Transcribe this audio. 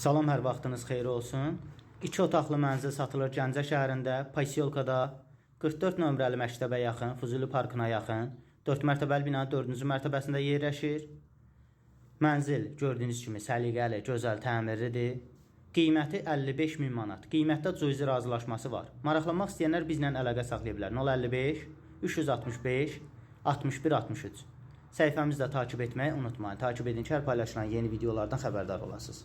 Salam, hər vaxtınız xeyir olsun. 2 otaqlı mənzil satılır Gəncə şəhərində, Pasyolkada 44 nömrəli məktəbə yaxın, Fuzuli parkına yaxın, 4 mərtəbəli binanın 4-cü mərtəbəsində yerləşir. Mənzil gördüyünüz kimi səliqəli, gözəl təmirlidir. Qiyməti 55 min manat. Qiymətdə cüzi razılaşması var. Maraqlanmaq istəyənlər bizlə əlaqə saxlaya bilər. 055 365 61 63. Səhifəmizi də takib etməyi unutmayın. Takib edin ki, hər paylaşılan yeni videolardan xəbərdar olasınız.